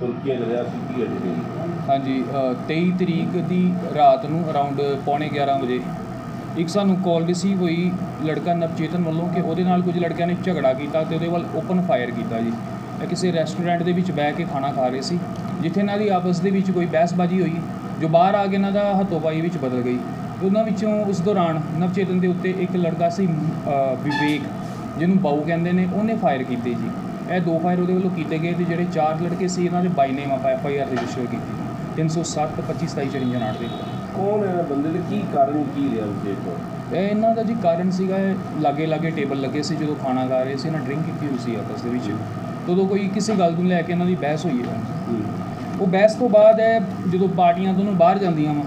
ਸੁਰਖੀਆਂ ਰਿਹਾ ਸੀ ਕੀ ਘਟ ਹਾਂਜੀ ਅ, 23 ਤਰੀਕ ਦੀ ਰਾਤ ਨੂੰ ਅਰਾਊਂਡ ਪੌਣੇ 11 ਵਜੇ ਇੱਕ ਸਾਨੂੰ ਕਾਲ ਰਿਸੀਵ ਹੋਈ ਲੜਕਾ ਨਵਚੇਤਨ ਵੱਲੋਂ ਕਿ ਉਹਦੇ ਨਾਲ ਕੁਝ ਲੜਕਿਆਂ ਨੇ ਝਗੜਾ ਕੀਤਾ ਤੇ ਉਹਦੇ ਵੱਲ ਓਪਨ ਫਾਇਰ ਕੀਤਾ ਜੀ। ਇਹ ਕਿਸੇ ਰੈਸਟੋਰੈਂਟ ਦੇ ਵਿੱਚ ਬਹਿ ਕੇ ਖਾਣਾ ਖਾ ਰਹੇ ਸੀ ਜਿੱਥੇ ਇਹਨਾਂ ਦੀ ਆਪਸ ਦੇ ਵਿੱਚ ਕੋਈ ਬਹਿਸਬਾਜ਼ੀ ਹੋਈ ਜੋ ਬਾਹਰ ਆ ਕੇ ਇਹਨਾਂ ਦਾ ਹੱਥੋਂ-ਪਾਈ ਵਿੱਚ ਬਦਲ ਗਈ। ਉਹਨਾਂ ਵਿੱਚੋਂ ਉਸ ਦੌਰਾਨ ਨਵਚੇਤਨ ਦੇ ਉੱਤੇ ਇੱਕ ਲੜਕਾ ਸੀ ਵਿਵੇਕ ਜਿਹਨੂੰ ਬਾਊ ਕਹਿੰਦੇ ਨੇ ਉਹਨੇ ਫਾਇਰ ਕੀਤੇ ਜੀ। ਇਹ ਦੋ ਫਾਇਰ ਉਹਦੇ ਵੱਲੋਂ ਕੀਤੇ ਗਏ ਤੇ ਜਿਹੜੇ ਚਾਰ ਲੜਕੇ ਸੀ ਇਹਨਾਂ ਦੇ ਬਾਈ ਨੇਮ ਆਪਾਂ ਐਫ ਆਈ ਆਰ ਰਜਿਸਟਰ ਕੀਤੀ। 307 25 27 54 ਨਾਟ ਦੇ ਕੌਣ ਹੈ ਇਹ ਬੰਦੇ ਦੇ? ਕੀ ਕਾਰਨ ਕੀ ਰਿਹਾ ਤੌਰ ਤੇ? ਇਹ ਇਹਨਾਂ ਦਾ ਜੀ ਕਾਰਨ ਸੀਗਾ ਇਹ ਲਾਗੇ ਲਾਗੇ ਟੇਬਲ ਲੱਗੇ ਸੀ ਜਦੋਂ ਖਾਣਾ ਖਾ ਰਹੇ ਸੀ ਇਹਨਾਂ ਡਰਿੰਕ ਕੀਤੀ ਹੋਈ ਸੀ ਆਪਸ ਦੇ ਵਿੱਚ। ਤੇ ਉਦੋਂ ਕੋਈ ਕਿਸੇ ਗੱਲ ਨੂੰ ਲੈ ਕੇ ਇਹਨਾਂ ਦੀ ਬਹਿਸ ਹੋਈ ਹੈ। ਉਹ ਬਹਿਸ ਤੋਂ ਬਾਅਦ ਇਹ ਜਦੋਂ ਪਾਰਟੀਆਂ ਦੋਨੋਂ ਬਾਹਰ ਜਾਂਦੀਆਂ ਵਾ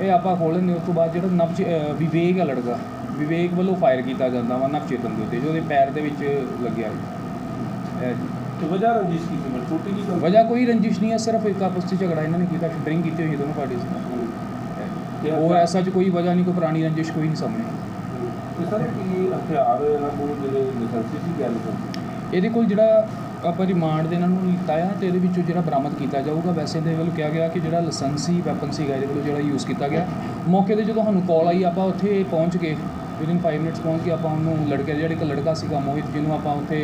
ਇਹ ਆਪਾਂ ਖੋਲ੍ਹਣ ਦੇ ਉਸ ਤੋਂ ਬਾਅਦ ਜਿਹੜਾ ਨਵ ਵਿਵੇਕ ਆ ਲੜਕਾ ਵਿਵੇਕ ਵੱਲੋਂ ਫਾਇਰ ਕੀਤਾ ਜਾਂਦਾ ਵਾ ਨਵਚੇਤਨ ਦੇ ਉੱਤੇ ਜੋ ਉਹਦੇ ਪੈਰ ਦੇ ਵਿੱਚ ਲੱਗਿਆ। ਜੀ ਤੇ ਵਜ੍ਹਾ ਰੰਜਿਸ਼ ਕੀ ਸੀ? ਮੈਂ ਛੋਟੀ ਜੀ ਵਜ੍ਹਾ ਕੋਈ ਰੰਜਿਸ਼ ਨਹੀਂ ਹੈ ਸਿਰਫ ਇੱਕ ਆਪਸ 'ਚ ਝਗੜਾ ਇਹਨਾਂ ਨੇ ਕੀਤਾ ਡਰਿੰਕ ਕੀਤੀ ਹੋਈ ਹੈ ਦੋਨੋਂ ਪਾਰਟੀਆਂ ਤੇ ਉਹ ਐਸਾ ਚ ਕੋਈ ਵਜ੍ਹਾ ਨਹੀਂ ਕੋਈ ਪੁਰਾਣੀ ਰੰਜਿਸ਼ ਕੋਈ ਨਹੀਂ ਸਾਹਮਣੇ। ਸਰ ਕੀ ਹਥਿਆਰ ਇਹਨਾਂ ਕੋਲ ਜਿਹੜੇ ਲਾਇਸੈਂਸੀ ਸੀ ਗੱਲ ਇਹਦੇ ਕੋਲ ਜਿਹੜਾ ਆਪਾਂ ਰਿਮਾਂਡ ਦੇ ਇਹਨਾਂ ਨੂੰ ਲਿੱਤਾ ਆ ਤੇ ਇਹਦੇ ਵਿੱਚੋਂ ਜਿਹੜਾ ਬਰਾਮਦ ਕੀਤਾ ਜਾਊਗਾ ਵੈਸੇ ਇਹਦੇ ਵੱਲੋਂ ਕਿਹਾ ਗਿਆ ਕਿ ਜਿਹੜਾ ਲਾਇਸੈਂਸੀ ਵੈਪਨ ਸੀਗਾ ਇਹਦੇ ਵੱਲੋਂ ਜਿਹੜਾ ਯੂਜ਼ ਕੀਤਾ ਗਿਆ। ਮੌਕੇ ਤੇ ਜਦੋਂ ਸਾਨੂੰ ਕਾਲ ਆਈ ਆਪਾਂ ਉੱਥੇ ਪਹੁੰਚ ਕੇ ਵਿਦਿਨ 5 ਮਿੰਟਸ ਪਹੁੰਚ ਕੇ ਆਪਾਂ ਉਹਨੂੰ ਲੜਕੇ ਜਿਹੜਾ ਇੱਕ ਲੜਕਾ ਸੀਗਾ ਮੋਹਿਤ ਜਿਹਨੂੰ ਆਪਾਂ ਉੱਥੇ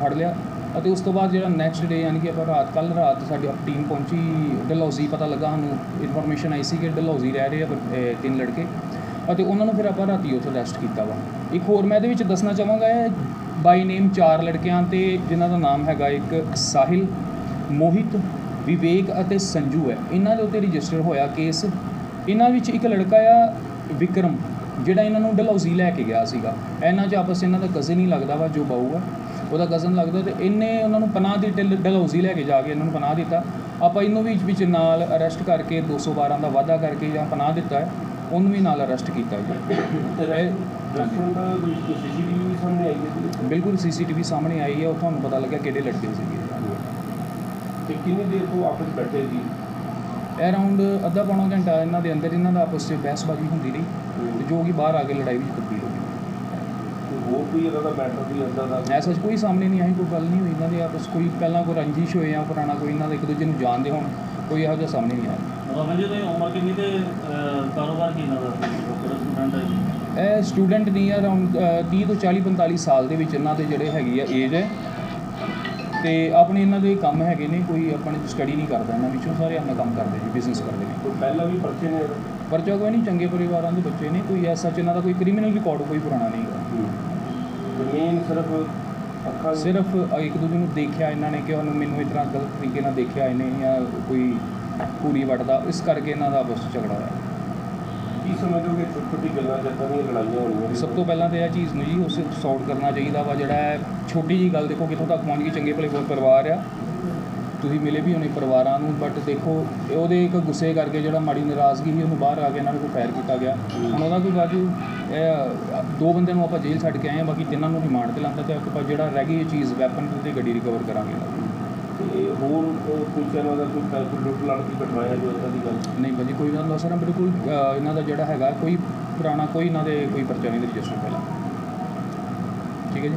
ਫੜ ਲਿਆ ਅਤੇ ਉਸ ਤੋਂ ਬਾਅਦ ਜਿਹੜਾ ਨੈਕਸਟ ਡੇ ਯਾਨੀ ਕਿ ਆਪਾਂ ਰਾਤ ਕੱਲ ਰਾਤ ਸਾਡੀ ਟੀਮ ਪਹੁੰਚੀ, ਡਲਹੌਜ਼ੀ ਪਤਾ ਲੱਗਾ ਸਾਨੂੰ ਇਨਫੋਰਮੇਸ਼ਨ ਆਈ ਸੀ ਕਿ ਡਲਹੌਜ਼ੀ ਰਹਿ ਰਹੇ ਆ ਤਿੰਨ ਲੜਕੇ ਅਤੇ ਉਹਨਾਂ ਨੂੰ ਫਿਰ ਆਪਾਂ ਰਾਤੀ ਉੱਥੇ ਅਰੈਸਟ ਕੀਤਾ ਵਾ। ਇੱਕ ਹੋਰ ਮੈਂ ਇਹਦੇ ਵਿੱਚ ਦੱਸਣਾ ਚਾਹਾਂਗਾ, ਇਹ ਬਾਈ ਨੇਮ ਚਾਰ ਲੜਕਿਆਂ ਤੇ ਜਿਨ੍ਹਾਂ ਦਾ ਨਾਮ ਹੈਗਾ ਇੱਕ ਸਾਹਿਲ, ਮੋਹਿਤ, ਵਿਵੇਕ ਅਤੇ ਸੰਜੂ ਹੈ। ਇਹਨਾਂ ਦੇ ਉੱਤੇ ਰਜਿਸਟਰ ਹੋਇਆ ਕੇਸ ਇਹਨਾਂ ਵਿੱਚ ਇੱਕ ਲੜਕਾ ਆ, ਵਿਕਰਮ। ਜਿਹੜਾ ਇਹਨਾਂ ਨੂੰ ਡਲਹੌਜ਼ੀ ਲੈ ਕੇ ਗਿਆ ਸੀਗਾ ਇਹਨਾਂ 'ਚ ਆਪਸ ਇਹਨਾਂ ਦਾ ਕਜ਼ਨ ਹੀ ਲੱਗਦਾ ਵਾ ਜੋ ਬਾਊ ਆ। ਉਹਦਾ ਕਜ਼ਨ ਲੱਗਦਾ ਤੇ ਇਹਨੇ ਉਹਨਾਂ ਨੂੰ ਪਨਾਹ ਦੀ ਡਲ- ਡਲਹੌਜ਼ੀ ਲੈ ਕੇ ਜਾ ਕੇ ਇਹਨਾਂ ਨੂੰ ਪਨਾਹ ਦਿੱਤਾ। ਆਪਾਂ ਇਹਨੂੰ ਵੀ ਵਿੱਚ ਨਾਲ ਅਰੈਸਟ ਕਰਕੇ 212 ਦਾ ਵਾਅਦਾ ਕਰਕੇ ਜਾਂ ਪਨਾਹ ਦਿੱਤਾ ਹੈ ਉਹਨੂੰ ਵੀ ਨਾਲ ਅਰੈਸਟ ਕੀਤਾ ਜੀ। ਬਿਲਕੁਲ ਸੀਸੀਟੀਵੀ ਸਾਹਮਣੇ ਆਈ ਹੈ ਉਹ ਤੁਹਾਨੂੰ ਪਤਾ ਲੱਗਿਆ ਕਿਹੜੇ ਲੜਕੇ ਸੀਗੇ। ਤੇ ਕਿੰਨੀ ਦੇਰ ਤੋਂ ਆਪਸ ਬੈਠੇ ਸੀ? ਅਰਾਊਂਡ ਅੱਧਾ ਪੌਣਾ ਘੰਟਾ ਇਹਨਾਂ ਦੇ ਅੰਦਰ ਇਹਨਾਂ ਦਾ ਆਪਸ 'ਚ ਬਹਿਸਬਾਜ਼ੀ ਹੁੰਦੀ ਰਹੀ ਤੇ ਜੋ ਕਿ ਬਾਹਰ ਆ ਕੇ ਲੜਾਈ ਵਿੱਚ ਤਬਦੀਲ ਹੋ ਗਈ। ਹੋਰ ਕੋਈ ਇਹਨਾਂ ਦਾ ਮੈਟਰ ਵੀ ਅੰਦਰ ਦਾ? ਐਸਾ ਕੋਈ ਸਾਹਮਣੇ ਨਹੀਂ ਆਈ ਕੋਈ ਗੱਲ ਨਹੀਂ ਹੋਈ। ਇਹਨਾਂ ਦੇ ਆਪਸ ਕੋਈ ਪਹਿਲਾਂ ਕੋਈ ਰੰਜਿਸ਼ ਹੋਏ ਜਾਂ ਪੁਰਾਣਾ ਕੋਈ ਇਹਨਾਂ ਦਾ ਇੱਕ ਦੂਜੇ ਨੂੰ ਜਾਣਦੇ ਹੋਣ ਕੋਈ ਇਹੋ ਜਿਹਾ ਸਾਹਮਣੇ ਨਹੀਂ ਆਇਆ। ਰਮਨ ਜੀ ਦੀ ਉਮਰ ਕਿੰਨੀ ਤੇ ਕਾਰੋਬਾਰ ਕੀ ਇਹਨਾਂ ਦਾ ਕਿਹੜਾ ਸਟੂਡੈਂਟ ਹੈ ਜੀ? ਇਹ ਸਟੂਡੈਂਟ ਨਹੀਂ ਅਰਾਊਂਡ 30 ਤੋਂ 40 45 ਸਾਲ ਦੇ ਵਿੱਚ ਇਹਨਾਂ ਦੇ ਜਿਹੜੇ ਹੈਗੀ ਆ ਏਜ ਹੈ। ਤੇ ਆਪਣੇ ਇਹਨਾਂ ਦੇ ਕੰਮ ਹੈਗੇ ਨੇ ਕੋਈ ਆਪਣੇ ਸਟੱਡੀ ਨਹੀਂ ਕਰਦਾ ਇਹਨਾਂ ਵਿੱਚੋਂ ਸਾਰੇ ਆਪਣਾ ਕੰਮ ਕਰਦੇ ਜੀ ਬਿਜ਼ਨਸ ਕਰਦੇ ਨੇ। ਕੋਈ ਪਹਿਲਾਂ ਵੀ ਪਰਚੇ ਨੇ ਪਰਚਾ ਕੋਈ ਨਹੀਂ ਚੰਗੇ ਪਰਿਵਾਰਾਂ ਦੇ ਬੱਚੇ ਨੇ ਕੋਈ ਐਸਾ ਚ ਇਹਨਾਂ ਦਾ ਕੋਈ ਕ੍ਰਿਮੀਨਲ ਰਿਕਾਰਡ ਕੋਈ ਪੁਰਾਣਾ ਨਹੀਂ ਜ਼ਮੀਨ ਸਿਰਫ ਅੱਖਾਂ ਸਿਰਫ ਇੱਕ ਦੂਜੇ ਨੂੰ ਦੇਖਿਆ ਇਹਨਾਂ ਨੇ ਕਿ ਉਹਨੂੰ ਮੈਨੂੰ ਇਸ ਤਰ੍ਹਾਂ ਗਲਤ ਤਰੀਕੇ ਨਾਲ ਦੇਖਿਆ ਇਹਨੇ ਜਾਂ ਕੋਈ ਪੂਰੀ ਵਟਦਾ ਇਸ ਕਰਕੇ ਇਹਨਾਂ ਦਾ ਆਪਸ ਝਗੜਾ ਹੋਇਆ। ਕੀ ਸਮਝੋ ਕਿ ਛੋਟੀ ਛੋਟੀ ਗੱਲਾਂ ਜੱਤਾਂ ਦੀਆਂ ਲੜਾਈਆਂ ਹੋਣੀਆਂ ਸਭ ਤੋਂ ਪਹਿਲਾਂ ਤਾਂ ਇਹ ਚੀਜ਼ ਨੂੰ ਜੀ ਉਸ ਸੌਟ ਕਰਨਾ ਚਾਹੀਦਾ ਵਾ ਜਿਹੜਾ ਹੈ ਛੋਟੀ ਜੀ ਗੱਲ ਦੇਖੋ ਕਿੱਥੋਂ ਤੱਕ ਪਹੁੰਚ ਗਈ ਚੰਗੇ ਭਲੇ ਬਹੁਤ ਪਰਿਵਾਰ ਆ। ਤੁਸੀਂ ਮਿਲੇ ਵੀ ਹੋਣੇ ਪਰਿਵਾਰਾਂ ਨੂੰ ਬਟ ਦੇਖੋ ਉਹਦੇ ਇੱਕ ਗੁੱਸੇ ਕਰਕੇ ਜਿਹੜਾ ਮਾੜੀ ਨਾਰਾਜ਼ਗੀ ਸੀ ਉਹਨੂੰ ਬਾਹਰ ਆ ਕੇ ਇਹਨਾਂ ਨੇ ਕੋਈ ਫਾਇਰ ਕੀਤਾ ਗਿਆ। ਹੁਣ ਉਹਦਾ ਕੋਈ ਬਾਜੂ ਇਹ ਦੋ ਬੰਦਿਆਂ ਨੂੰ ਆਪਾਂ ਜੇਲ੍ਹ ਛੱਡ ਕੇ ਆਏ ਹਾਂ ਬਾਕੀ ਤਿੰਨਾਂ ਨੂੰ ਰਿਮਾਂਡ ਤੇ ਲਾਂਦਾ ਤੇ ਆਪਾਂ ਜਿਹੜਾ ਰਹਿ ਗਈ ਇਹ ਚੀਜ਼ ਵੈਪਨ ਤੇ ਗੱਡੀ ਰਿਕਵਰ ਕਰਾਂਗੇ। ਤੇ ਹੋਰ ਕੋਈ ਚੈਨਲ ਦਾ ਕੋਈ ਪੈ- ਕੋਈ ਲੁੱਟ ਲੜ ਦੀ ਘਟਨਾ ਜੋ ਇਦਾਂ ਦੀ ਗੱਲ ਨਹੀਂ ਭਾਜੀ, ਕੋਈ ਗੱਲ ਦੱਸ ਰਿਹਾ ਬਿਲਕੁਲ ਇਹਨਾਂ ਦਾ ਜਿਹੜਾ ਹੈਗਾ, ਕੋਈ ਪੁਰਾਣਾ ਕੋਈ ਇਹਨਾਂ ਦੇ ਕੋਈ ਪਰਚਾ ਨਹੀਂ ਰਜਿਸਟਰ ਪਹਿਲਾਂ। ਠੀਕ ਹੈ ਜੀ?